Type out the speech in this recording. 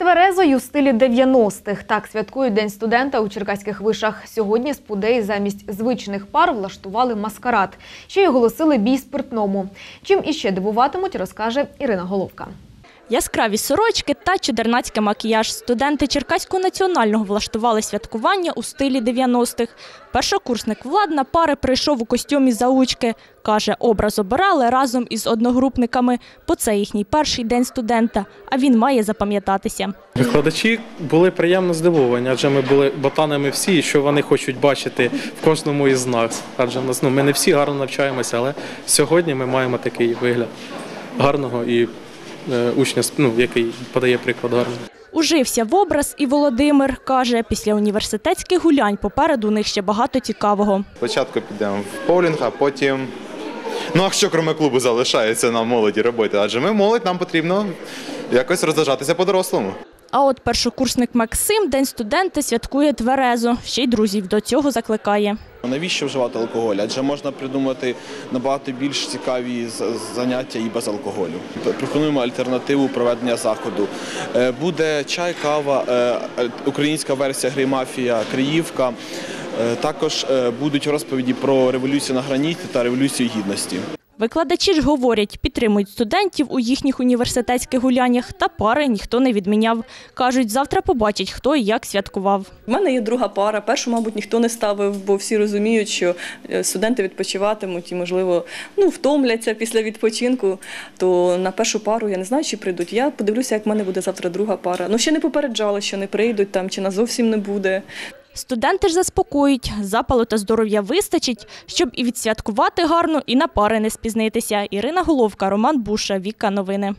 Тверезою в стилі 90-х. Так святкують День студента у черкаських вишах. Сьогодні спудеї замість звичних пар влаштували маскарад. Ще й оголосили бій спиртному. Чим іще дивуватимуть, розкаже Ірина Головка. Яскраві сорочки та чудернацький макіяж. Студенти Черкаського національного влаштували святкування у стилі 90-х. Першокурсник Влад на пари прийшов у костюмі заучки. Каже, образ обирали разом із одногрупниками, бо це їхній перший день студента, а він має запам'ятатися. Викладачі були приємно здивовані, адже ми були ботанами всі, що вони хочуть бачити в кожному із нас. Адже нас ну ми не всі гарно навчаємося, але сьогодні ми маємо такий вигляд гарного і учня, ну, який подає приклад гарно. Ужився в образ і Володимир. Каже, після університетських гулянь попереду у них ще багато цікавого. Спочатку підемо в полінг, а потім. Ну, а що крім клубу залишається нам молоді робити? Адже ми молодь, нам потрібно якось розважатися по-дорослому. А от першокурсник Максим День студента святкує тверезо. Ще й друзів до цього закликає. Навіщо вживати алкоголь? Адже можна придумати набагато більш цікаві заняття і без алкоголю. Пропонуємо альтернативу проведення заходу. Е, Буде чай, кава, е, українська версія гри мафія, Криївка. Е, Також е, будуть розповіді про революцію на граніті та революцію гідності. Викладачі ж говорять, підтримують студентів у їхніх університетських гуляннях та пари ніхто не відміняв. Кажуть, завтра побачать, хто і як святкував. У мене є друга пара. Першу, мабуть, ніхто не ставив, бо всі розуміють, що е, студенти відпочиватимуть і, можливо, ну, втомляться після відпочинку. То на першу пару я не знаю, чи прийдуть. Я подивлюся, як в мене буде завтра друга пара. Ну, ще не попереджали, що не прийдуть там, чи на зовсім не буде. Студенти ж заспокоюють, запалу та здоров'я вистачить, щоб і відсвяткувати гарно, і на пари не спізнитися. Ірина Головка, Роман Буша, Віка Новини.